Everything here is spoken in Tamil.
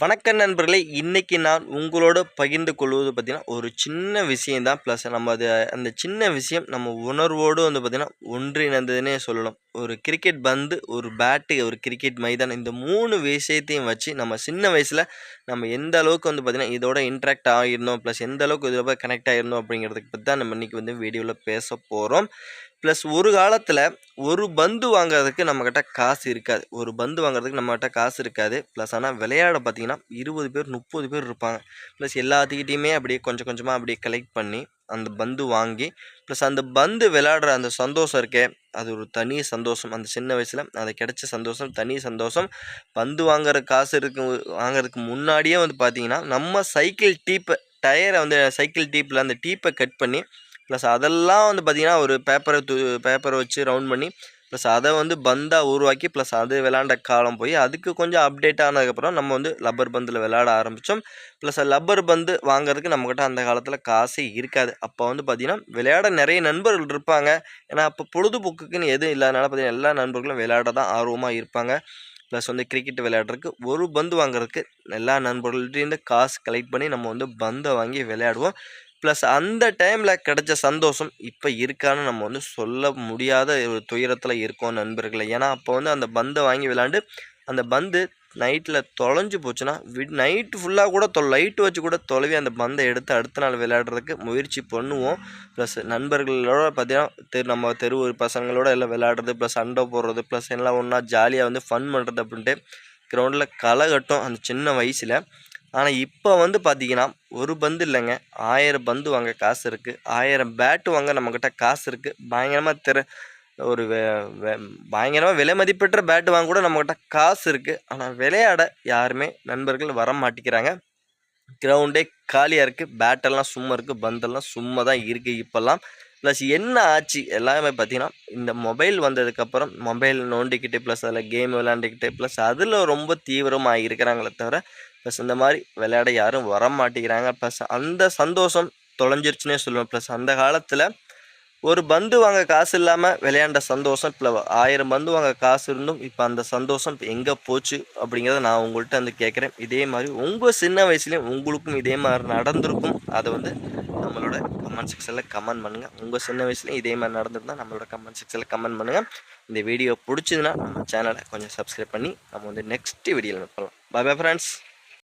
வணக்கம் நண்பர்களே இன்றைக்கி நான் உங்களோட பகிர்ந்து கொள்வது பார்த்தீங்கன்னா ஒரு சின்ன விஷயந்தான் ப்ளஸ் நம்ம அது அந்த சின்ன விஷயம் நம்ம உணர்வோடு வந்து பார்த்திங்கன்னா ஒன்றிணைந்ததுன்னே சொல்லலாம். ஒரு கிரிக்கெட் பந்து ஒரு பேட்டு ஒரு கிரிக்கெட் மைதானம் இந்த மூணு விஷயத்தையும் வச்சு நம்ம சின்ன வயசில் நம்ம எந்த அளவுக்கு வந்து பார்த்திங்கன்னா இதோட இன்ட்ராக்ட் ஆகிருந்தோம் ப்ளஸ் எந்த அளவுக்கு இதோட கனெக்ட் ஆகிருந்தோம் அப்படிங்கிறதுக்கு பற்றி தான் நம்ம இன்றைக்கி வந்து வீடியோவில் பேச போகிறோம் ப்ளஸ் ஒரு காலத்தில் ஒரு பந்து வாங்குறதுக்கு நம்மக்கிட்ட காசு இருக்காது. ஒரு பந்து வாங்குறதுக்கு நம்மக்கிட்ட காசு இருக்காது. ப்ளஸ் ஆனால் விளையாட பார்த்தீங்கன்னா இருபது பேர் முப்பது பேர் இருப்பாங்க. ப்ளஸ் எல்லாத்துக்கிட்டையுமே அப்படியே கொஞ்சம் கொஞ்சமாக அப்படியே கலெக்ட் பண்ணி அந்த பந்து வாங்கி ப்ளஸ் அந்த பந்து விளையாடுற அந்த சந்தோஷம் இருக்கே அது ஒரு தனி சந்தோஷம். அந்த சின்ன வயசில் அது கிடைச்ச சந்தோஷம் தனி சந்தோஷம். பந்து வாங்குற காசு இருக்கு வாங்குறதுக்கு முன்னாடியே வந்து பார்த்தீங்கன்னா நம்ம சைக்கிள் டீப்பை டயரை வந்து சைக்கிள் டீப்பில் அந்த டீப்பை கட் பண்ணி ப்ளஸ் அதெல்லாம் வந்து பார்த்திங்கன்னா ஒரு பேப்பரை து பேப்பரை வச்சு ரவுண்ட் பண்ணி ப்ளஸ் அதை வந்து பந்தாக உருவாக்கி ப்ளஸ் அது விளாண்ட காலம் போய் அதுக்கு கொஞ்சம் அப்டேட் ஆனதுக்கப்புறம் நம்ம வந்து லப்பர் பந்தில் விளாட ஆரம்பித்தோம் ப்ளஸ் லப்பர் பந்து வாங்குறதுக்கு நம்மக்கிட்ட அந்த காலத்தில் காசே இருக்காது. அப்போ வந்து பார்த்திங்கன்னா விளையாட நிறைய நண்பர்கள் இருப்பாங்க. ஏன்னா அப்போ பொழுதுபோக்குக்குன்னு எதுவும் இல்லாதனால பார்த்திங்கன்னா எல்லா நண்பர்களும் விளையாட தான் ஆர்வமாக இருப்பாங்க. ப்ளஸ் வந்து கிரிக்கெட் விளையாடுறதுக்கு ஒரு பந்து வாங்குறதுக்கு எல்லா நண்பர்கள்ட்டேருந்து காசு கலெக்ட் பண்ணி நம்ம வந்து பந்தை வாங்கி விளையாடுவோம். ப்ளஸ் அந்த டைமில் கிடைச்ச சந்தோஷம் இப்போ இருக்கான்னு நம்ம வந்து சொல்ல முடியாத ஒரு துயரத்தில் இருக்கோம் நண்பர்களை. ஏன்னா அப்போ வந்து அந்த பந்தை வாங்கி விளாண்டு அந்த பந்து நைட்டில் தொலைஞ்சு போச்சுன்னா விட் நைட்டு ஃபுல்லாக கூட தொ லைட்டு வச்சு கூட தொலைவி அந்த பந்தை எடுத்து அடுத்த நாள் விளையாடுறதுக்கு முயற்சி பண்ணுவோம். ப்ளஸ் நண்பர்களோட பார்த்தீங்கன்னா தெரு நம்ம தெரு பசங்களோட எல்லாம் விளையாடுறது ப்ளஸ் சண்டை போடுறது ப்ளஸ் எல்லாம் ஒன்றா ஜாலியாக வந்து ஃபன் பண்ணுறது அப்படின்ட்டு கிரவுண்டில் களை கட்டும் அந்த சின்ன வயசில். ஆனால் இப்போ வந்து பார்த்தீங்கன்னா ஒரு பந்து இல்லைங்க. ஆயிரம் பந்து வாங்க காசு இருக்குது ஆயிரம் பேட்டு வாங்க நம்மக்கிட்ட காசு இருக்குது பயங்கரமாக திற ஒரு பயங்கரமாக விலை மதிப்பெற்ற பேட்டு வாங்க கூட நம்மக்கிட்ட காசு இருக்குது ஆனால் விளையாட யாருமே நண்பர்கள் வர மாட்டேங்கிறாங்க. கிரவுண்டே காலியாக இருக்குது பேட்டெல்லாம் சும்மா இருக்குது பந்தெல்லாம் சும்மா தான் இருக்குது இப்போல்லாம். ப்ளஸ் என்ன ஆச்சு? எல்லாமே பார்த்தீங்கன்னா இந்த மொபைல் வந்ததுக்கப்புறம் மொபைல் நோண்டிக்கிட்டு ப்ளஸ் அதில் கேம் விளாண்டுக்கிட்டு ப்ளஸ் அதில் ரொம்ப தீவிரமாக இருக்கிறாங்களே தவிர ப்ளஸ் இந்த மாதிரி விளையாட யாரும் வர மாட்டேங்கிறாங்க ப்ளஸ் அந்த சந்தோஷம் தொலைஞ்சிருச்சுனே சொல்லுவேன். ப்ளஸ் அந்த காலத்தில் ஒரு பந்து வாங்க காசு இல்லாமல் விளையாண்ட சந்தோஷம் இப்போ ஆயிரம் பந்து வாங்க காசு இருந்தும் இப்போ அந்த சந்தோஷம் இப்போ எங்கே போச்சு அப்படிங்கிறத நான் உங்கள்கிட்ட வந்து கேட்குறேன் இதே மாதிரி உங்கள் சின்ன வயசுலேயும் உங்களுக்கும் இதே மாதிரி நடந்திருக்கும். அதை வந்து நம்மளோட கமெண்ட் செக்ஷனில் கமெண்ட் பண்ணுங்கள் உங்கள் சின்ன வயசுலேயும் இதே மாதிரி நடந்திருந்தால் நம்மளோட கமெண்ட் செக்ஷனில் கமெண்ட் பண்ணுங்கள் இந்த வீடியோ பிடிச்சதுன்னா நம்ம சேனலை கொஞ்சம் சப்ஸ்கிரைப் பண்ணி நம்ம வந்து நெக்ஸ்ட் வீடியோவில் பார்க்கலாம் பாய் பாய் ஃப்ரெண்ட்ஸ்